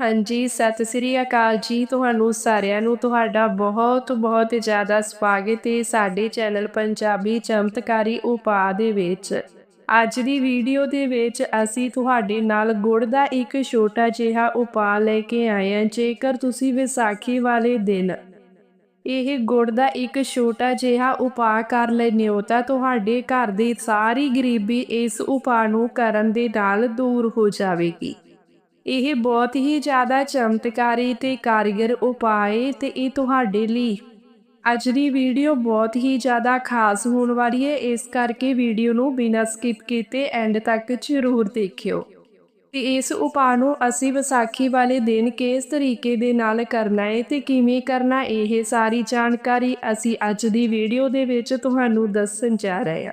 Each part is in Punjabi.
ਹਾਂਜੀ, ਸਤਿ ਸ੍ਰੀ ਅਕਾਲ ਜੀ ਤੁਹਾਨੂੰ ਸਾਰਿਆਂ ਨੂੰ। ਤੁਹਾਡਾ ਬਹੁਤ ਬਹੁਤ ਜ਼ਿਆਦਾ ਸਵਾਗਤ ਹੈ ਸਾਡੇ ਚੈਨਲ ਪੰਜਾਬੀ ਚਮਤਕਾਰੀ ਉਪਾਅ ਦੇ ਵਿੱਚ। ਅੱਜ ਦੀ ਵੀਡੀਓ ਦੇ ਵਿੱਚ ਅਸੀਂ ਤੁਹਾਡੇ ਨਾਲ ਗੁੜ ਦਾ ਇੱਕ ਛੋਟਾ ਜਿਹਾ ਉਪਾਅ ਲੈ ਕੇ ਆਏ ਹਾਂ, ਜੇਕਰ ਤੁਸੀਂ ਵਿਸਾਖੀ ਵਾਲੇ ਦਿਨ ਇਹ ਗੁੜ ਦਾ ਇੱਕ ਛੋਟਾ ਜਿਹਾ ਉਪਾਅ ਕਰ ਲੈਂਦੇ ਹੋ, ਤਾਂ ਤੁਹਾਡੇ ਘਰ ਦੀ ਸਾਰੀ ਗਰੀਬੀ ਇਸ ਉਪਾਅ ਨੂੰ ਕਰਨ ਦੇ ਨਾਲ ਦੂਰ ਹੋ ਜਾਵੇਗੀ। ਇਹ ਬਹੁਤ ਹੀ ਜ਼ਿਆਦਾ ਚਮਤਕਾਰੀ ਤੇ ਕਾਰੀਗਰ ਉਪਾਅ ਹੈ ਤੇ ਇਹ ਤੁਹਾਡੇ ਲਈ। ਅੱਜ ਦੀ ਵੀਡੀਓ ਬਹੁਤ ਹੀ ਜ਼ਿਆਦਾ ਖਾਸ ਹੋਣ ਵਾਲੀ ਹੈ ਇਸ ਕਰਕੇ ਵੀਡੀਓ ਨੂੰ ਬਿਨਾਂ ਸਕਿਪ ਕੀਤੇ ਐਂਡ ਤੱਕ ਜ਼ਰੂਰ ਦੇਖਿਓ। ਤੇ ਇਸ ਉਪਾਅ ਨੂੰ ਅਸੀਂ ਵਿਸਾਖੀ ਵਾਲੇ ਦਿਨ ਕਿਸ ਤਰੀਕੇ ਦੇ ਨਾਲ ਕਰਨਾ ਹੈ ਤੇ ਕਿਵੇਂ ਕਰਨਾ, ਇਹ ਸਾਰੀ ਜਾਣਕਾਰੀ ਅਸੀਂ ਅੱਜ ਦੀ ਵੀਡੀਓ ਦੇ ਵਿੱਚ ਤੁਹਾਨੂੰ ਦੱਸਣ ਜਾ ਰਹੇ ਹਾਂ।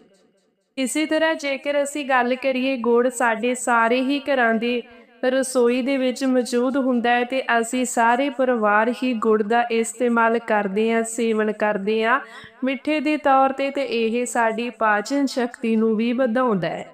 ਇਸੇ ਤਰ੍ਹਾਂ ਜੇਕਰ ਅਸੀਂ ਗੱਲ ਕਰੀਏ ਗੁੜ, ਸਾਡੇ ਸਾਰੇ ਹੀ ਘਰਾਂ ਦੀ ਰਸੋਈ ਦੇ ਵਿੱਚ ਮੌਜੂਦ ਹੁੰਦਾ ਹੈ ਤੇ ਅਸੀਂ ਸਾਰੇ ਪਰਿਵਾਰ ਹੀ ਗੁੜ ਦਾ ਇਸਤੇਮਾਲ ਕਰਦੇ ਹਾਂ, ਸੇਵਨ ਕਰਦੇ ਹਾਂ। ਮਿੱਠੇ ਦੇ ਤੌਰ ਤੇ ਤੇ ਇਹ ਸਾਡੀ ਪਾਚਨ ਸ਼ਕਤੀ ਨੂੰ ਵੀ ਵਧਾਉਂਦਾ ਹੈ।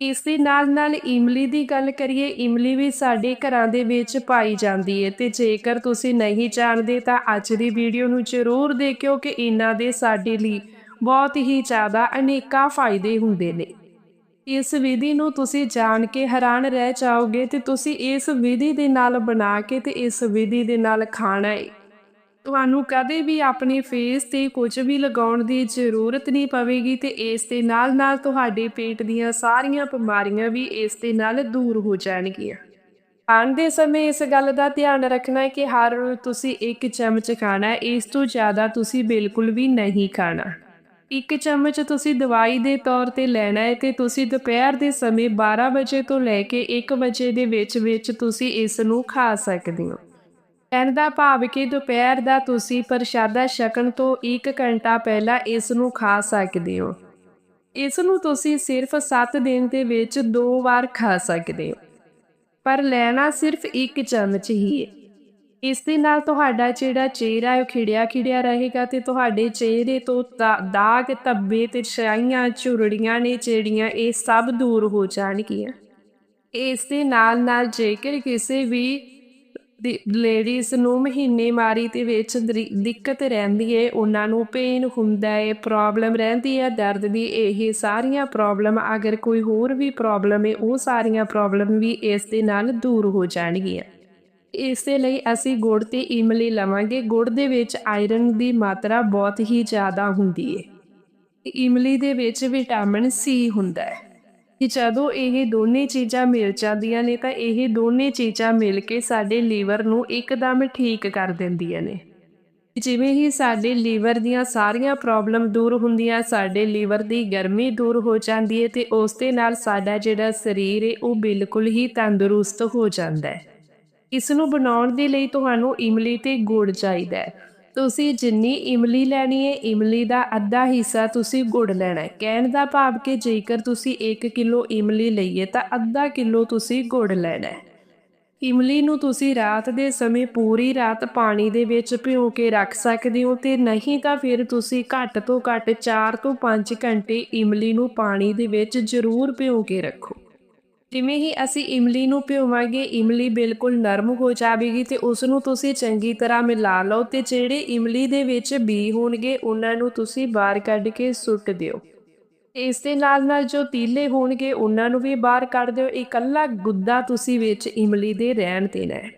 ਇਸ ਦੇ ਨਾਲ ਨਾਲ ਇਮਲੀ ਦੀ ਗੱਲ ਕਰੀਏ, ਇਮਲੀ ਵੀ ਸਾਡੇ ਘਰਾਂ ਦੇ ਵਿੱਚ ਪਾਈ ਜਾਂਦੀ ਹੈ ਤੇ ਜੇਕਰ ਤੁਸੀਂ ਨਹੀਂ ਜਾਣਦੇ ਤਾਂ ਅੱਜ ਦੀ ਵੀਡੀਓ ਨੂੰ ਜ਼ਰੂਰ ਦੇਖਿਓ ਕਿ ਇਹਨਾਂ ਦੇ ਸਾਡੇ ਲਈ ਬਹੁਤ ਹੀ ਜ਼ਿਆਦਾ ਅਨੇਕਾਂ ਫਾਇਦੇ ਹੁੰਦੇ ਨੇ। ਇਸ ਵਿਧੀ ਨੂੰ ਤੁਸੀਂ ਜਾਣ ਕੇ ਹੈਰਾਨ ਰਹਿ ਜਾਓਗੇ ਤੇ ਤੁਸੀਂ ਇਸ ਵਿਧੀ ਦੇ ਨਾਲ ਬਣਾ ਕੇ ਤੇ ਇਸ ਵਿਧੀ ਦੇ ਨਾਲ ਖਾਣਾ ਹੈ ਤੁਹਾਨੂੰ ਕਦੇ ਵੀ ਆਪਣੇ ਫੇਸ ਤੇ ਕੁਝ ਵੀ ਲਗਾਉਣ ਦੀ ਜ਼ਰੂਰਤ ਨਹੀਂ ਪਵੇਗੀ ਤੇ ਇਸ ਦੇ ਨਾਲ ਨਾਲ ਤੁਹਾਡੇ ਪੇਟ ਦੀਆਂ ਸਾਰੀਆਂ ਬਿਮਾਰੀਆਂ ਵੀ ਇਸ ਦੇ ਨਾਲ ਦੂਰ ਹੋ ਜਾਣਗੀਆਂ। ਖਾਣ ਦੇ ਸਮੇਂ ਇਸ ਗੱਲ ਦਾ ਧਿਆਨ ਰੱਖਣਾ ਹੈ ਕਿ ਹਰ ਰੋਜ਼ ਤੁਸੀਂ ਇੱਕ ਚਮਚ ਖਾਣਾ ਹੈ, ਇਸ ਤੋਂ ਜ਼ਿਆਦਾ ਤੁਸੀਂ ਬਿਲਕੁਲ ਵੀ ਨਹੀਂ ਖਾਣਾ। ਇੱਕ ਚਮਚ ਤੁਸੀਂ ਦਵਾਈ ਦੇ ਤੌਰ ਤੇ ਲੈਣਾ ਹੈ ਤੇ ਤੁਸੀਂ ਦੁਪਹਿਰ ਦੇ ਸਮੇਂ 12 ਵਜੇ ਤੋਂ ਲੈ ਕੇ 1 ਵਜੇ ਦੇ ਵਿੱਚ ਵਿੱਚ ਤੁਸੀਂ ਇਸ ਨੂੰ ਖਾ ਸਕਦੇ ਹੋ। ਕਹਿਣ ਦਾ ਭਾਵ ਕਿ ਦੁਪਹਿਰ ਦਾ ਤੁਸੀਂ ਪ੍ਰਸ਼ਾਦਾ ਛਕਣ ਤੋਂ 1 ਘੰਟਾ ਪਹਿਲਾਂ ਇਸ ਨੂੰ ਖਾ ਸਕਦੇ ਹੋ। ਇਸ ਨੂੰ ਤੁਸੀਂ ਸਿਰਫ 7 ਦਿਨ ਦੇ ਵਿੱਚ ਦੋ ਵਾਰ ਖਾ ਸਕਦੇ ਹੋ। ਪਰ ਲੈਣਾ ਸਿਰਫ ਇੱਕ ਚਮਚ ਹੀ ਹੈ। ਇਸ ਦੇ ਨਾਲ ਤੁਹਾਡਾ ਜਿਹੜਾ ਚਿਹਰਾ ਹੈ ਉਹ ਖਿੜਿਆ ਖਿੜਿਆ ਰਹੇਗਾ ਤੇ ਤੁਹਾਡੇ ਚਿਹਰੇ ਤੋਂ ਦਾਗ, ਧੱਬੇ ਤੇ ਛਾਈਆਂ, ਝੁਰੜੀਆਂ ਨੇ ਜਿਹੜੀਆਂ ਇਹ ਸਭ ਦੂਰ ਹੋ ਜਾਣਗੀਆਂ। ਇਸ ਦੇ ਨਾਲ ਨਾਲ ਜੇਕਰ ਕਿਸੇ ਵੀ ਲੇਡੀਜ਼ ਨੂੰ ਮਹੀਨੇ ਮਾਰੀ ਦੇ ਵਿੱਚ ਦਿੱਕਤ ਰਹਿੰਦੀ ਹੈ, ਉਹਨਾਂ ਨੂੰ ਪੇਨ ਹੁੰਦਾ ਹੈ, ਪ੍ਰੋਬਲਮ ਰਹਿੰਦੀ ਹੈ, ਦਰਦ ਦੀ ਇਹ ਸਾਰੀਆਂ ਪ੍ਰੋਬਲਮ, ਅਗਰ ਕੋਈ ਹੋਰ ਵੀ ਪ੍ਰੋਬਲਮ ਹੈ, ਉਹ ਸਾਰੀਆਂ ਪ੍ਰੋਬਲਮ ਵੀ ਇਸ ਦੇ ਨਾਲ ਦੂਰ ਹੋ ਜਾਣਗੀਆਂ। ਇਸੇ ਲਈ ਅਸੀਂ ਗੁੜ ਤੇ ਇਮਲੀ ਲਵਾਂਗੇ। ਗੁੜ ਦੇ ਵਿੱਚ ਆਇਰਨ ਦੀ ਮਾਤਰਾ ਬਹੁਤ ਹੀ ਜ਼ਿਆਦਾ ਹੁੰਦੀ ਹੈ ਇਮਲੀ ਦੇ ਵਿੱਚ ਵਿਟਾਮਿਨ ਸੀ ਹੁੰਦਾ ਹੈ। ਕਿ ਜਦੋਂ ਇਹ ਦੋਨੇ ਚੀਜ਼ਾਂ ਮਿਲ ਜਾਂਦੀਆਂ ਨੇ ਤਾਂ ਇਹ ਦੋਨੇ ਚੀਜ਼ਾਂ ਮਿਲ ਕੇ ਸਾਡੇ ਲੀਵਰ ਨੂੰ ਇੱਕਦਮ ਠੀਕ ਕਰ ਦਿੰਦੀਆਂ ਨੇ। ਜਿਵੇਂ ਹੀ ਸਾਡੇ ਲੀਵਰ ਦੀਆਂ ਸਾਰੀਆਂ ਪ੍ਰੋਬਲਮ ਦੂਰ ਹੁੰਦੀਆਂ, ਸਾਡੇ ਲੀਵਰ ਦੀ ਗਰਮੀ ਦੂਰ ਹੋ ਜਾਂਦੀ ਹੈ ਤੇ ਉਸ ਦੇ ਨਾਲ ਸਾਡਾ ਜਿਹੜਾ ਸਰੀਰ ਹੈ ਉਹ ਬਿਲਕੁਲ ਹੀ ਤੰਦਰੁਸਤ ਹੋ ਜਾਂਦਾ ਹੈ। ਇਸ ਨੂੰ ਬਣਾਉਣ ਦੇ ਲਈ ਤੁਹਾਨੂੰ ਇਮਲੀ ਤੇ ਗੁੜ ਚਾਹੀਦਾ ਹੈ। ਤੁਸੀਂ ਜਿੰਨੀ ਇਮਲੀ ਲੈਣੀ ਹੈ, ਇਮਲੀ ਦਾ ਅੱਧਾ ਹਿੱਸਾ ਤੁਸੀਂ ਗੁੜ ਲੈਣਾ ਹੈ। ਕਹਿਣ ਦਾ ਭਾਵ ਕਿ ਜੇਕਰ ਤੁਸੀਂ 1 ਕਿਲੋ ਇਮਲੀ ਲਈਏ ਤਾਂ ਅੱਧਾ ਕਿਲੋ ਤੁਸੀਂ ਗੁੜ ਲੈਣਾ ਹੈ। ਇਮਲੀ ਨੂੰ ਤੁਸੀਂ ਰਾਤ ਦੇ ਸਮੇਂ ਪੂਰੀ ਰਾਤ ਪਾਣੀ ਦੇ ਵਿੱਚ ਭਿਓ ਕੇ ਰੱਖ ਸਕਦੇ ਹੋ ਤੇ ਨਹੀਂ ਤਾਂ ਫਿਰ ਤੁਸੀਂ ਘੱਟ ਤੋਂ ਘੱਟ 4 ਤੋਂ 5 ਘੰਟੇ ਇਮਲੀ ਨੂੰ ਪਾਣੀ ਦੇ ਵਿੱਚ ਜ਼ਰੂਰ ਭਿਓ ਕੇ ਰੱਖੋ। ਜਿਵੇਂ ਹੀ ਅਸੀਂ ਇਮਲੀ ਨੂੰ ਭਿਓਵਾਂਗੇ ਇਮਲੀ ਬਿਲਕੁਲ ਨਰਮ ਹੋ ਜਾਵੇਗੀ ਤੇ ਉਸ ਨੂੰ ਤੁਸੀਂ ਚੰਗੀ ਤਰ੍ਹਾਂ ਮਿਲਾ ਲਓ ਤੇ ਜਿਹੜੇ ਇਮਲੀ ਦੇ ਵਿੱਚ ਬੀ ਹੋਣਗੇ, ਉਹਨਾਂ ਨੂੰ ਤੁਸੀਂ ਬਾਹਰ ਕੱਢ ਕੇ ਸੁੱਟ ਦਿਓ। ਇਸ ਦੇ ਨਾਲ ਨਾਲ ਜੋ ਤੀਲੇ ਹੋਣਗੇ, ਉਹਨਾਂ ਨੂੰ ਵੀ ਬਾਹਰ ਕੱਢ ਦਿਓ। ਇਕੱਲਾ ਗੁੱਦਾ ਤੁਸੀਂ ਵਿੱਚ ਇਮਲੀ ਦੇ ਰਹਿਣ ਦੇਣਾ ਹੈ।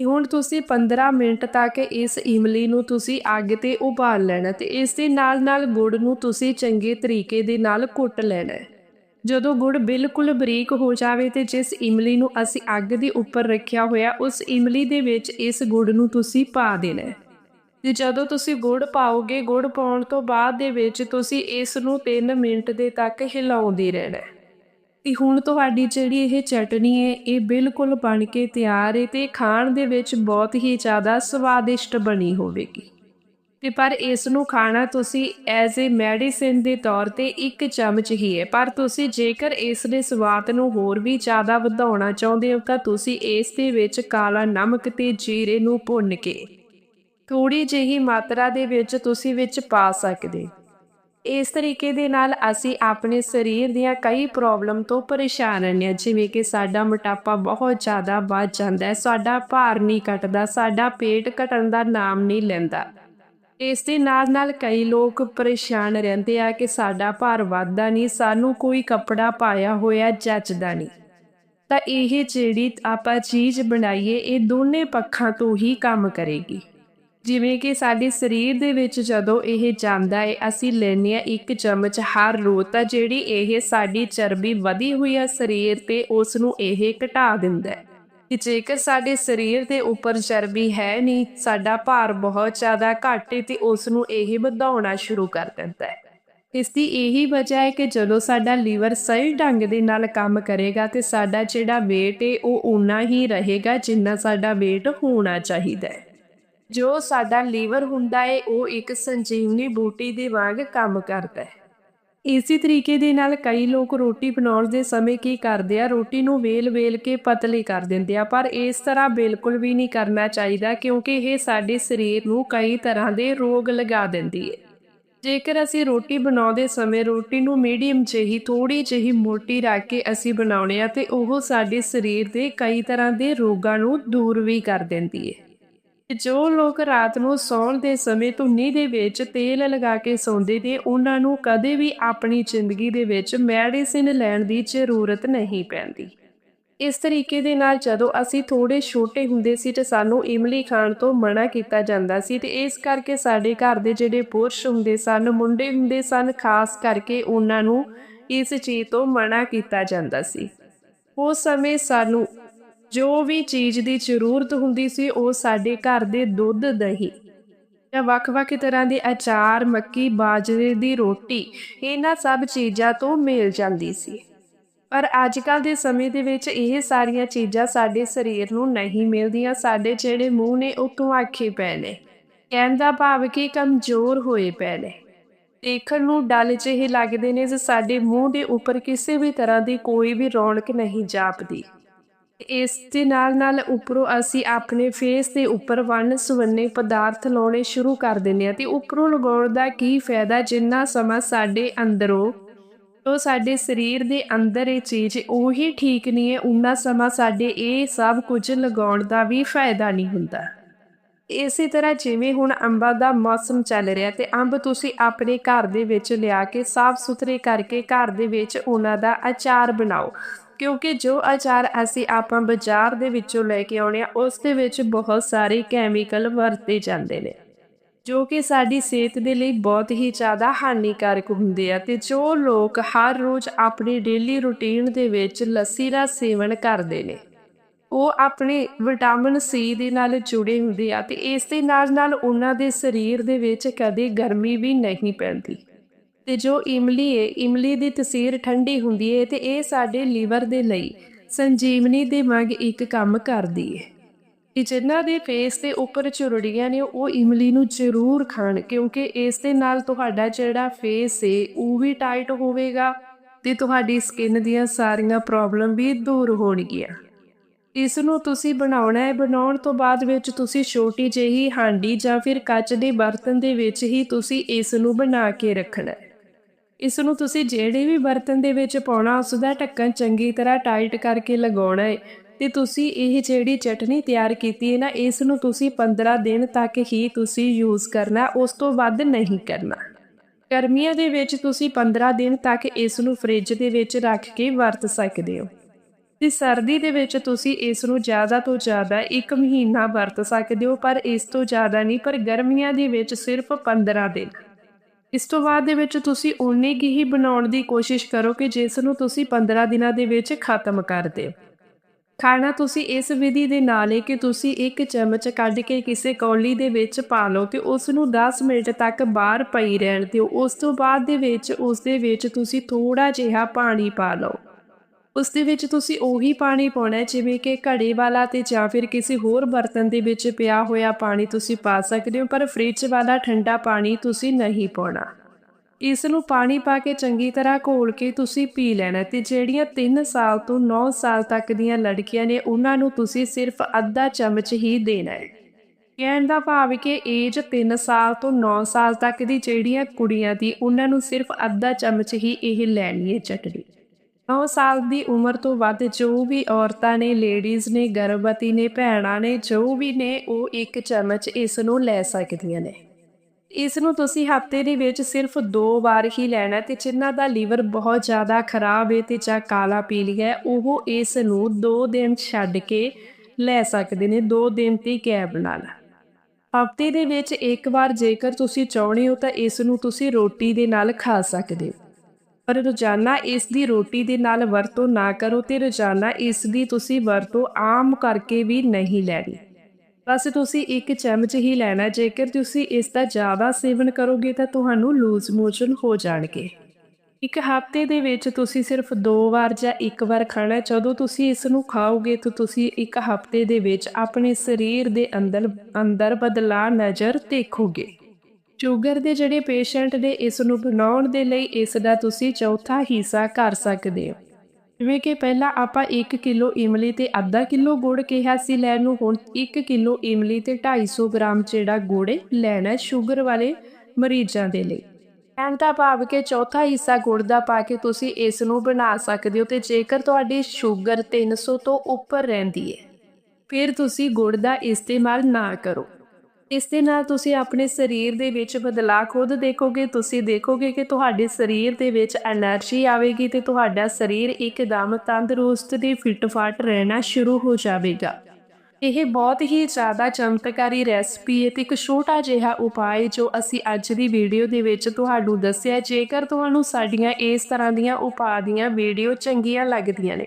ਹੁਣ ਤੁਸੀਂ 15 ਮਿੰਟ ਤੱਕ ਇਸ ਇਮਲੀ ਨੂੰ ਤੁਸੀਂ ਅੱਗ ਤੇ ਉਬਾਲ ਲੈਣਾ ਤੇ ਇਸ ਦੇ ਨਾਲ ਨਾਲ ਗੁੜ ਨੂੰ ਤੁਸੀਂ ਚੰਗੇ ਤਰੀਕੇ ਦੇ ਨਾਲ ਕੁੱਟ ਲੈਣਾ ਹੈ। ਜਦੋਂ ਗੁੜ ਬਿਲਕੁਲ ਬਰੀਕ ਹੋ ਜਾਵੇ ਤੇ ਜਿਸ ਇਮਲੀ ਨੂੰ ਅਸੀਂ ਅੱਗ ਦੇ ਉੱਪਰ ਰੱਖਿਆ ਹੋਇਆ, ਉਸ ਇਮਲੀ ਦੇ ਵਿੱਚ ਇਸ ਗੁੜ ਨੂੰ ਤੁਸੀਂ ਪਾ ਦੇਣਾ ਹੈ। ਤੇ ਜਦੋਂ ਤੁਸੀਂ ਗੁੜ ਪਾਓਗੇ, ਗੁੜ ਪਾਉਣ ਤੋਂ ਬਾਅਦ ਦੇ ਵਿੱਚ ਤੁਸੀਂ ਇਸ ਨੂੰ 3 ਮਿੰਟ ਦੇ ਤੱਕ ਹਿਲਾਉਂਦੇ ਰਹਿਣਾ ਤੇ ਹੁਣ ਤੁਹਾਡੀ ਜਿਹੜੀ ਇਹ ਚਟਨੀ ਹੈ, ਇਹ ਬਿਲਕੁਲ ਬਣ ਕੇ ਤਿਆਰ ਹੈ ਤੇ ਖਾਣ ਦੇ ਵਿੱਚ ਬਹੁਤ ਹੀ ਜ਼ਿਆਦਾ ਸਵਾਦਿਸ਼ਟ ਬਣੀ ਹੋਵੇਗੀ। ਤੇ ਪਰ ਇਸ ਨੂੰ ਖਾਣਾ ਤੁਸੀਂ ਐਜ਼ ਅ ਮੈਡੀਸਿਨ ਦੇ ਤੌਰ ਤੇ ਇੱਕ ਚਮਚ ਹੀ ਹੈ। ਪਰ ਤੁਸੀਂ ਜੇਕਰ ਇਸ ਦੇ ਸਵਾਦ ਨੂੰ ਹੋਰ ਵੀ ਜ਼ਿਆਦਾ ਵਧਾਉਣਾ ਚਾਹੁੰਦੇ ਹੋ, ਤਾਂ ਤੁਸੀਂ ਇਸ ਦੇ ਵਿੱਚ ਕਾਲਾ ਨਮਕ ਤੇ ਜੀਰੇ ਨੂੰ ਭੁੰਨ ਕੇ ਥੋੜੀ ਜਿਹੀ ਮਾਤਰਾ ਦੇ ਵਿੱਚ ਤੁਸੀਂ ਵਿੱਚ ਪਾ ਸਕਦੇ ਇਸ ਤਰੀਕੇ ਦੇ ਨਾਲ ਅਸੀਂ ਆਪਣੇ ਸਰੀਰ ਦੀਆਂ ਕਈ ਪ੍ਰੋਬਲਮ ਤੋਂ ਪਰੇਸ਼ਾਨ ਰਹਿੰਦੇ ਹਾਂ, ਜਿਵੇਂ ਕਿ ਸਾਡਾ ਮੋਟਾਪਾ ਬਹੁਤ ਜ਼ਿਆਦਾ ਵੱਧ ਜਾਂਦਾ ਹੈ, ਸਾਡਾ ਭਾਰ ਨਹੀਂ ਘਟਦਾ, ਸਾਡਾ ਪੇਟ ਘਟਣ ਦਾ ਨਾਮ ਨਹੀਂ ਲੈਂਦਾ। ਇਸ ਦੇ ਨਾਲ ਨਾਲ ਕਈ ਲੋਕ ਪਰੇਸ਼ਾਨ ਰਹਿੰਦੇ ਆ ਕਿ ਸਾਡਾ ਭਾਰ ਵੱਧਦਾ ਨਹੀਂ, ਸਾਨੂੰ ਕੋਈ ਕੱਪੜਾ ਪਾਇਆ ਹੋਇਆ ਜੱਚਦਾ ਨਹੀਂ। ਤਾਂ ਇਹ ਜਿਹੜੀ ਆਪਾਂ ਚੀਜ਼ ਬਣਾਈਏ, ਇਹ ਦੋਨੇ ਪੱਖਾਂ ਤੋਂ ਹੀ ਕੰਮ ਕਰੇਗੀ। ਜਿਵੇਂ ਕਿ ਸਾਡੇ ਸਰੀਰ ਦੇ ਵਿੱਚ ਜਦੋਂ ਇਹ ਜਾਂਦਾ ਹੈ ਅਸੀਂ ਲੈਨੇ ਆ ਇੱਕ ਚਮਚ ਹਰ ਰੋਜ਼, ਤਾਂ ਜਿਹੜੀ ਇਹ ਸਾਡੀ ਚਰਬੀ ਵਧੀ ਹੋਈ ਆ ਸਰੀਰ ਤੇ ਉਸ ਨੂੰ ਇਹ ਘਟਾ ਦਿੰਦਾ ਹੈ ਕਿ ਜੇਕਰ ਸਾਡੇ ਸਰੀਰ ਦੇ ਉੱਪਰ ਚਰਬੀ ਹੈ ਨਹੀਂ, ਸਾਡਾ ਭਾਰ ਬਹੁਤ ਜ਼ਿਆਦਾ ਘੱਟ ਹੈ ਤੇ ਉਸ ਨੂੰ ਇਹ ਵਧਾਉਣਾ ਸ਼ੁਰੂ ਕਰ ਦਿੰਦਾ ਹੈ। ਇਸ ਦੀ ਇਹੀ ਵਜ੍ਹਾ ਹੈ ਕਿ ਜਦੋਂ ਸਾਡਾ ਲੀਵਰ ਸਹੀ ਢੰਗ ਦੇ ਨਾਲ ਕੰਮ ਕਰੇਗਾ ਤੇ ਸਾਡਾ ਜਿਹੜਾ weight ਹੈ ਉਹ ਉਨਾ ਹੀ ਰਹੇਗਾ ਜਿੰਨਾ ਸਾਡਾ weight ਹੋਣਾ ਚਾਹੀਦਾ ਹੈ। ਜੋ ਸਾਡਾ ਲੀਵਰ ਹੁੰਦਾ ਹੈ ਉਹ ਇੱਕ ਸੰਜੀਵਨੀ ਬੂਟੀ ਦੇ ਵਾਂਗ ਕੰਮ ਕਰਦਾ ਹੈ। ਇਸੇ ਤਰੀਕੇ ਦੇ ਨਾਲ ਕਈ ਲੋਕ ਰੋਟੀ ਬਣਾਉਣ ਦੇ ਸਮੇਂ ਕੀ ਕਰਦੇ ਆ? ਰੋਟੀ ਨੂੰ ਵੇਲ-ਵੇਲ ਕੇ ਪਤਲੀ ਕਰ ਦਿੰਦੇ ਆ। ਪਰ ਇਸ ਤਰ੍ਹਾਂ ਬਿਲਕੁਲ ਵੀ ਨਹੀਂ ਕਰਨਾ ਚਾਹੀਦਾ ਕਿਉਂਕਿ ਇਹ ਸਾਡੇ ਸਰੀਰ ਨੂੰ ਕਈ ਤਰ੍ਹਾਂ ਦੇ ਰੋਗ ਲਗਾ ਦਿੰਦੀ ਹੈ ਜੇਕਰ ਅਸੀਂ ਰੋਟੀ ਬਣਾਉਂਦੇ ਸਮੇਂ ਰੋਟੀ ਨੂੰ ਮੀਡੀਅਮ ਜਿਹੀ ਥੋੜੀ ਜਿਹੀ ਮੋਟੀ ਰੱਖ ਕੇ ਅਸੀਂ ਬਣਾਉਣੇ ਆ ਤੇ ਉਹ ਸਾਡੇ ਸਰੀਰ ਦੇ ਕਈ ਤਰ੍ਹਾਂ ਦੇ ਰੋਗਾਂ ਨੂੰ ਦੂਰ ਵੀ ਕਰ ਦਿੰਦੀ ਹੈ ਜੋ ਲੋਕ ਰਾਤ ਨੂੰ ਸੌਣ ਦੇ ਸਮੇਂ ਧੁੰਨੀ ਦੇ ਵਿੱਚ ਤੇਲ ਲਗਾ ਕੇ ਸੌਂਦੇ ਨੇ, ਉਹਨਾਂ ਨੂੰ ਕਦੇ ਵੀ ਆਪਣੀ ਜ਼ਿੰਦਗੀ ਦੇ ਵਿੱਚ ਮੈਡੀਸਿਨ ਲੈਣ ਦੀ ਜ਼ਰੂਰਤ ਨਹੀਂ ਪੈਂਦੀ। ਇਸ ਤਰੀਕੇ ਦੇ ਨਾਲ ਜਦੋਂ ਅਸੀਂ ਥੋੜੇ ਛੋਟੇ ਹੁੰਦੇ ਸੀ ਤੇ ਸਾਨੂੰ ਇਮਲੀ ਖਾਣ ਤੋਂ ਮਨਾ ਕੀਤਾ ਜਾਂਦਾ ਸੀ ਤੇ ਇਸ ਕਰਕੇ ਸਾਡੇ ਘਰ ਦੇ ਜਿਹੜੇ ਪੁਰਸ਼ ਹੁੰਦੇ ਸਨ, ਮੁੰਡੇ ਹੁੰਦੇ ਸਨ, ਖਾਸ ਕਰਕੇ ਉਹਨਾਂ ਨੂੰ ਇਸ ਚੀਜ਼ ਤੋਂ ਮਨਾ ਕੀਤਾ ਜਾਂਦਾ ਸੀ। ਉਸ ਸਮੇਂ ਸਾਨੂੰ ਜੋ ਵੀ ਚੀਜ਼ ਦੀ ਜ਼ਰੂਰਤ ਹੁੰਦੀ ਸੀ, ਉਹ ਸਾਡੇ ਘਰ ਦੇ ਦੁੱਧ, ਦਹੀਂ ਜਾਂ ਵੱਖ-ਵੱਖ ਤਰ੍ਹਾਂ ਦੇ ਅਚਾਰ, ਮੱਕੀ, ਬਾਜਰੇ ਦੀ ਰੋਟੀ, ਇਹਨਾਂ ਸਭ ਚੀਜ਼ਾਂ ਤੋਂ ਮਿਲ ਜਾਂਦੀ ਸੀ। ਪਰ ਅੱਜ ਕੱਲ ਦੇ ਸਮੇਂ ਦੇ ਵਿੱਚ ਇਹ ਸਾਰੀਆਂ ਚੀਜ਼ਾਂ ਸਾਡੇ ਸਰੀਰ ਨੂੰ ਨਹੀਂ ਮਿਲਦੀਆਂ। ਸਾਡੇ ਜਿਹੜੇ ਮੂੰਹ ਨੇ, ਉਹ ਧੁਆਖੇ ਪੈ ਨੇ। ਕਹਿਣ ਦਾ ਭਾਵ ਕਿ ਕਮਜ਼ੋਰ ਹੋਏ ਪੈ ਨੇ। ਦੇਖਣ ਨੂੰ ਡਲ ਜਿਹੇ ਲੱਗਦੇ ਨੇ ਜੇ ਸਾਡੇ ਮੂੰਹ ਦੇ ਉੱਪਰ ਕਿਸੇ ਵੀ ਤਰ੍ਹਾਂ ਦੀ ਕੋਈ ਵੀ ਰੌਣਕ ਨਹੀਂ ਜਾਪਦੀ। ਇਸ ਦੇ ਨਾਲ ਨਾਲ ਉੱਪਰੋਂ ਅਸੀਂ ਆਪਣੇ ਫੇਸ ਦੇ ਉੱਪਰ ਵੰਨ ਸੁਵੰਨੇ ਪਦਾਰਥ ਲਾਉਣੇ ਸ਼ੁਰੂ ਕਰ ਦਿੰਦੇ ਆ ਤੇ ਉੱਪਰੋਂ ਲਗਾਉਣ ਦਾ ਕੀ ਫਾਇਦਾ? ਜਿੰਨਾ ਸਮਾਂ ਸਾਡੇ ਅੰਦਰੋਂ ਉਹ ਸਾਡੇ ਸਰੀਰ ਦੇ ਅੰਦਰ ਇਹ ਚੀਜ਼ ਉਹੀ ਠੀਕ ਨਹੀਂ ਹੈ ਉਨਾ ਸਮਾਂ ਸਾਡੇ ਇਹ ਸਭ ਕੁਝ ਲਗਾਉਣ ਦਾ ਵੀ ਫਾਇਦਾ ਨਹੀਂ ਹੁੰਦਾ। ਇਸੇ ਤਰ੍ਹਾਂ ਜਿਵੇਂ ਹੁਣ ਅੰਬਾਂ ਦਾ ਮੌਸਮ ਚੱਲ ਰਿਹਾ ਤੇ ਅੰਬ ਤੁਸੀਂ ਆਪਣੇ ਘਰ ਦੇ ਵਿੱਚ ਲਿਆ ਕੇ ਸਾਫ਼ ਸੁਥਰੇ ਕਰਕੇ ਘਰ ਦੇ ਵਿੱਚ ਉਹਨਾਂ ਦਾ ਅਚਾਰ ਬਣਾਓ। ਕਿਉਂਕਿ ਜੋ ਅਚਾਰ ਅਸੀਂ ਆਪਾਂ ਬਾਜ਼ਾਰ ਦੇ ਵਿੱਚੋਂ ਲੈ ਕੇ ਆਉਣੇ ਆ ਉਸ ਦੇ ਵਿੱਚ ਬਹੁਤ ਸਾਰੇ ਕੈਮੀਕਲ ਵਰਤੇ ਜਾਂਦੇ ਨੇ, ਜੋ ਕਿ ਸਾਡੀ ਸਿਹਤ ਦੇ ਲਈ ਬਹੁਤ ਹੀ ਜ਼ਿਆਦਾ ਹਾਨੀਕਾਰਕ ਹੁੰਦੇ ਆ ਤੇ ਜੋ ਲੋਕ ਹਰ ਰੋਜ਼ ਆਪਣੀ ਡੇਲੀ ਰੁਟੀਨ ਦੇ ਵਿੱਚ ਲੱਸੀ ਦਾ ਸੇਵਨ ਕਰਦੇ ਨੇ, ਉਹ ਆਪਣੇ ਵਿਟਾਮਿਨ ਸੀ ਦੇ ਨਾਲ ਜੁੜੇ ਹੁੰਦੇ ਆ ਤੇ ਇਸ ਦੇ ਨਾਲ ਨਾਲ ਉਹਨਾਂ ਦੇ ਸਰੀਰ ਦੇ ਵਿੱਚ ਕਦੇ ਗਰਮੀ ਵੀ ਨਹੀਂ ਪੈਂਦੀ। ਤੇ ਜੋ ਇਮਲੀ ਹੈ ਇਮਲੀ ਦੀ ਤਸੀਰ ਠੰਡੀ ਹੁੰਦੀ ਹੈ ਤੇ ਇਹ ਸਾਡੇ ਲੀਵਰ ਦੇ ਲਈ ਸੰਜੀਵਨੀ ਦੇ ਵਾਂਗ ਇੱਕ ਕੰਮ ਕਰਦੀ ਹੈ ਕਿ ਜਿਨ੍ਹਾਂ ਦੇ ਫੇਸ ਦੇ ਉੱਪਰ ਚੁਰੜੀਆਂ ਨੇ, ਉਹ ਇਮਲੀ ਨੂੰ ਜ਼ਰੂਰ ਖਾਣ ਕਿਉਂਕਿ ਇਸ ਦੇ ਨਾਲ ਤੁਹਾਡਾ ਜਿਹੜਾ ਫੇਸ ਹੈ ਉਹ ਵੀ ਟਾਈਟ ਹੋਵੇਗਾ ਤੇ ਤੁਹਾਡੀ ਸਕਿਨ ਦੀਆਂ ਸਾਰੀਆਂ ਪ੍ਰੋਬਲਮ ਵੀ ਦੂਰ ਹੋਣਗੀਆਂ। ਇਸ ਨੂੰ ਤੁਸੀਂ ਬਣਾਉਣਾ ਹੈ ਬਣਾਉਣ ਤੋਂ ਬਾਅਦ ਵਿੱਚ ਤੁਸੀਂ ਛੋਟੀ ਜਿਹੀ ਹਾਂਡੀ ਜਾਂ ਫਿਰ ਕੱਚ ਦੇ ਬਰਤਨ ਦੇ ਵਿੱਚ ਹੀ ਤੁਸੀਂ ਇਸ ਨੂੰ ਬਣਾ ਕੇ ਰੱਖਣਾ ਹੈ ਇਸ ਨੂੰ ਤੁਸੀਂ ਜਿਹੜੇ ਵੀ ਬਰਤਨ ਦੇ ਵਿੱਚ ਪਾਉਣਾ, ਉਸ ਦਾ ਢੱਕਣ ਚੰਗੀ ਤਰ੍ਹਾਂ ਟਾਈਟ ਕਰਕੇ ਲਗਾਉਣਾ ਹੈ ਤੇ ਤੁਸੀਂ ਇਹ ਜਿਹੜੀ ਚਟਨੀ ਤਿਆਰ ਕੀਤੀ ਹੈ ਨਾ ਇਸ ਨੂੰ ਤੁਸੀਂ 15 ਦਿਨ ਤੱਕ ਹੀ ਤੁਸੀਂ ਯੂਜ਼ ਕਰਨਾ, ਉਸ ਤੋਂ ਵੱਧ ਨਹੀਂ ਕਰਨਾ। ਗਰਮੀਆਂ ਦੇ ਵਿੱਚ ਤੁਸੀਂ 15 ਦਿਨ ਤੱਕ ਇਸ ਨੂੰ ਫ੍ਰਿਜ ਦੇ ਵਿੱਚ ਰੱਖ ਕੇ ਵਰਤ ਸਕਦੇ ਹੋ। ਤੇ ਸਰਦੀ ਦੇ ਵਿੱਚ ਤੁਸੀਂ ਇਸ ਨੂੰ ਜ਼ਿਆਦਾ ਤੋਂ ਜ਼ਿਆਦਾ 1 ਮਹੀਨਾ ਵਰਤ ਸਕਦੇ ਹੋ, ਪਰ ਇਸ ਤੋਂ ਜ਼ਿਆਦਾ ਨਹੀਂ, ਪਰ ਗਰਮੀਆਂ ਦੇ ਵਿੱਚ ਸਿਰਫ 15 ਦਿਨ। ਇਸ ਤੋਂ ਬਾਅਦ ਦੇ ਵਿੱਚ ਤੁਸੀਂ ਓਨੇ ਕੀ ਹੀ ਬਣਾਉਣ ਦੀ ਕੋਸ਼ਿਸ਼ ਕਰੋ ਕਿ ਜਿਸ ਨੂੰ ਤੁਸੀਂ 15 ਦਿਨਾਂ ਦੇ ਵਿੱਚ ਖਤਮ ਕਰ ਦਿਓ। ਖਾਣਾ ਤੁਸੀਂ ਇਸ ਵਿਧੀ ਦੇ ਨਾਲ ਹੈ ਕਿ ਤੁਸੀਂ ਇੱਕ ਚਮਚ ਕੱਢ ਕੇ ਕਿਸੇ ਕੌਲੀ ਦੇ ਵਿੱਚ ਪਾ ਲਓ ਤੇ ਉਸ ਨੂੰ 10 ਮਿੰਟ ਤੱਕ ਬਾਹਰ ਪਈ ਰਹਿਣ ਦਿਓ। ਉਸ ਤੋਂ ਬਾਅਦ ਦੇ ਵਿੱਚ, ਉਸ ਦੇ ਵਿੱਚ ਤੁਸੀਂ ਥੋੜਾ ਜਿਹਾ ਪਾਣੀ ਪਾ ਲਓ। ਉਸ ਦੇ ਵਿੱਚ ਤੁਸੀਂ ਉਹੀ ਪਾਣੀ ਪਾਉਣਾ ਜਿਵੇਂ ਕਿ ਘੜੇ ਵਾਲਾ ਤੇ ਜਾਂ ਫਿਰ ਕਿਸੇ ਹੋਰ ਬਰਤਨ ਦੇ ਵਿੱਚ ਪਿਆ ਹੋਇਆ ਪਾਣੀ ਤੁਸੀਂ ਪਾ ਸਕਦੇ ਹੋ, ਪਰ ਫ੍ਰਿਜ ਵਾਲਾ ਠੰਡਾ ਪਾਣੀ ਤੁਸੀਂ ਨਹੀਂ ਪਾਉਣਾ। ਇਸ ਨੂੰ ਪਾਣੀ ਪਾ ਕੇ ਚੰਗੀ ਤਰ੍ਹਾਂ ਘੋਲ ਕੇ ਤੁਸੀਂ ਪੀ ਲੈਣਾ ਤੇ ਜਿਹੜੀਆਂ 3 ਸਾਲ ਤੋਂ 9 ਸਾਲ ਤੱਕ ਦੀਆਂ ਲੜਕੀਆਂ ਨੇ, ਉਹਨਾਂ ਨੂੰ ਤੁਸੀਂ ਸਿਰਫ ਅੱਧਾ ਚਮਚ ਹੀ ਦੇਣਾ ਹੈ। ਕਹਿਣ ਦਾ ਭਾਵ ਕਿ ਏਜ 3 ਸਾਲ ਤੋਂ 9 ਸਾਲ ਤੱਕ ਦੀ ਜਿਹੜੀਆਂ ਕੁੜੀਆਂ ਦੀ, ਉਹਨਾਂ ਨੂੰ ਸਿਰਫ ਅੱਧਾ ਚਮਚ ਹੀ ਇਹ ਲੈਣੀ ਹੈ ਚਟਨੀ। 9 ਸਾਲ ਦੀ ਉਮਰ ਤੋਂ ਵੱਧ ਜੋ ਵੀ ਔਰਤਾਂ ਨੇ, ਲੇਡੀਜ਼ ਨੇ, ਗਰਭਵਤੀ ਨੇ, ਭੈਣਾਂ ਨੇ, ਜੋ ਵੀ ਨੇ, ਉਹ ਇੱਕ ਚਮਚ ਇਸ ਨੂੰ ਲੈ ਸਕਦੀਆਂ ਨੇ। ਇਸ ਨੂੰ ਤੁਸੀਂ ਹਫ਼ਤੇ ਦੇ ਵਿੱਚ ਸਿਰਫ ਦੋ ਵਾਰ ਹੀ ਲੈਣਾ ਤੇ ਜਿਨ੍ਹਾਂ ਦਾ ਲੀਵਰ ਬਹੁਤ ਜ਼ਿਆਦਾ ਖਰਾਬ ਹੈ ਤੇ ਜਾਂ ਕਾਲਾ ਪੀਲੀਆ ਹੈ, ਉਹ ਇਸ ਨੂੰ 2 ਦਿਨ ਛੱਡ ਕੇ ਲੈ ਸਕਦੇ ਨੇ 2 ਦਿਨ ਦੀ ਗੈਪ ਨਾਲ। ਹਫ਼ਤੇ ਦੇ ਵਿੱਚ ਇੱਕ ਵਾਰ ਜੇਕਰ ਤੁਸੀਂ ਚਾਹੁੰਦੇ ਹੋ ਤਾਂ ਇਸ ਨੂੰ ਤੁਸੀਂ ਰੋਟੀ ਦੇ ਨਾਲ ਖਾ ਸਕਦੇ ਹੋ। ਪਰ ਰੋਜ਼ਾਨਾ ਇਸ ਦੀ ਰੋਟੀ ਦੇ ਨਾਲ ਵਰਤੋਂ ਨਾ ਕਰੋ ਤੇ ਰੋਜ਼ਾਨਾ ਇਸ ਦੀ ਤੁਸੀਂ ਵਰਤੋਂ ਆਮ ਕਰਕੇ ਵੀ ਨਹੀਂ ਲੈਣੀ। ਬਸ ਤੁਸੀਂ ਇੱਕ ਚਮਚ ਹੀ ਲੈਣਾ, ਜੇਕਰ ਤੁਸੀਂ ਇਸ ਦਾ ਜ਼ਿਆਦਾ ਸੇਵਨ ਕਰੋਗੇ ਤਾਂ ਤੁਹਾਨੂੰ ਲੂਜ਼ ਮੋਸ਼ਨ ਹੋ ਜਾਣਗੇ। ਇੱਕ ਹਫ਼ਤੇ ਦੇ ਵਿੱਚ ਤੁਸੀਂ ਸਿਰਫ ਦੋ ਵਾਰ ਜਾਂ ਇੱਕ ਵਾਰ ਖਾਣਾ, ਜਦੋਂ ਤੁਸੀਂ ਇਸ ਨੂੰ ਖਾਓਗੇ ਤਾਂ ਤੁਸੀਂ ਇੱਕ ਹਫ਼ਤੇ ਦੇ ਵਿੱਚ ਆਪਣੇ ਸਰੀਰ ਦੇ ਅੰਦਰ ਅੰਦਰ ਬਦਲਾਅ ਨਜ਼ਰ ਦੇਖੋਗੇ। ਸ਼ੂਗਰ ਦੇ ਜਿਹੜੇ ਪੇਸ਼ੈਂਟ ਨੇ ਇਸ ਨੂੰ ਬਣਾਉਣ ਦੇ ਲਈ ਇਸ ਦਾ ਤੁਸੀਂ ਚੌਥਾ ਹਿੱਸਾ ਕਰ ਸਕਦੇ ਹੋ। ਜਿਵੇਂ ਕਿ ਪਹਿਲਾਂ ਆਪਾਂ 1 ਕਿਲੋ ਇਮਲੀ ਤੇ ਅੱਧਾ ਕਿਲੋ ਗੁੜ ਕਿਹਾ ਸੀ ਲੈਣ ਨੂੰ, ਹੁਣ 1 ਕਿਲੋ ਇਮਲੀ ਤੇ 250 ਗ੍ਰਾਮ ਜਿਹੜਾ ਗੁੜ ਲੈਣਾ ਸ਼ੂਗਰ ਵਾਲੇ ਮਰੀਜ਼ਾਂ ਦੇ ਲਈ। ਕਹਿਣ ਤਾਂ ਭਾਵ ਕਿ ਚੌਥਾ ਹਿੱਸਾ ਗੁੜ ਦਾ ਪਾ ਕੇ ਤੁਸੀਂ ਇਸ ਨੂੰ ਬਣਾ ਸਕਦੇ ਹੋ ਤੇ ਜੇਕਰ ਤੁਹਾਡੀ ਸ਼ੂਗਰ 300 ਤੋਂ ਉੱਪਰ ਰਹਿੰਦੀ ਹੈ ਫਿਰ ਤੁਸੀਂ ਗੁੜ ਦਾ ਇਸਤੇਮਾਲ ਨਾ ਕਰੋ। ਇਸ ਦੇ ਨਾਲ ਤੁਸੀਂ ਆਪਣੇ ਸਰੀਰ ਦੇ ਵਿੱਚ ਬਦਲਾਅ ਖੁਦ ਦੇਖੋਗੇ, ਤੁਸੀਂ ਦੇਖੋਗੇ ਕਿ ਤੁਹਾਡੇ ਸਰੀਰ ਦੇ ਵਿੱਚ એનર્ਜੀ ਆਵੇਗੀ ਤੇ ਤੁਹਾਡਾ ਸਰੀਰ ਇੱਕਦਮ ਤੰਦਰੁਸਤ ਤੇ ਫਿੱਟ-ਫਾਟ ਰਹਿਣਾ ਸ਼ੁਰੂ ਹੋ ਜਾਵੇਗਾ। ਇਹ ਬਹੁਤ ਹੀ ਜ਼ਿਆਦਾ ਚਮਤਕਾਰੀ ਰੈਸਪੀ ਹੈ ਤੇ ਇੱਕ ਛੋਟਾ ਜਿਹਾ ਉਪਾਅ ਜੋ ਅਸੀਂ ਅੱਜ ਦੀ ਵੀਡੀਓ ਦੇ ਵਿੱਚ ਤੁਹਾਨੂੰ ਦੱਸਿਆ ਜੇਕਰ ਤੁਹਾਨੂੰ ਸਾਡੀਆਂ ਇਸ ਤਰ੍ਹਾਂ ਦੀਆਂ ਉਪਾਅ ਦੀਆਂ ਵੀਡੀਓ ਚੰਗੀਆਂ ਲੱਗਦੀਆਂ ਨੇ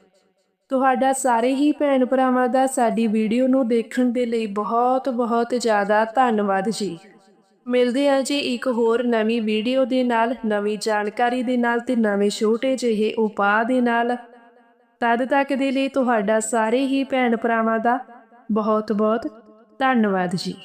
ਤੁਹਾਡਾ ਸਾਰੇ ਹੀ ਭੈਣ ਭਰਾਵਾਂ ਦਾ ਸਾਡੀ ਵੀਡੀਓ ਨੂੰ ਦੇਖਣ ਦੇ ਲਈ ਬਹੁਤ ਬਹੁਤ ਜ਼ਿਆਦਾ ਧੰਨਵਾਦ ਜੀ। ਮਿਲਦੇ ਹਾਂ ਜੀ ਇੱਕ ਹੋਰ ਨਵੀਂ ਵੀਡੀਓ ਦੇ ਨਾਲ, ਨਵੀਂ ਜਾਣਕਾਰੀ ਦੇ ਨਾਲ ਤੇ ਨਵੇਂ ਛੋਟੇ ਜਿਹੇ ਉਪਾਅ ਦੇ ਨਾਲ। ਤਦ ਤੱਕ ਦੇ ਲਈ ਤੁਹਾਡਾ ਸਾਰੇ ਹੀ ਭੈਣ ਭਰਾਵਾਂ ਦਾ ਬਹੁਤ ਬਹੁਤ ਧੰਨਵਾਦ ਜੀ।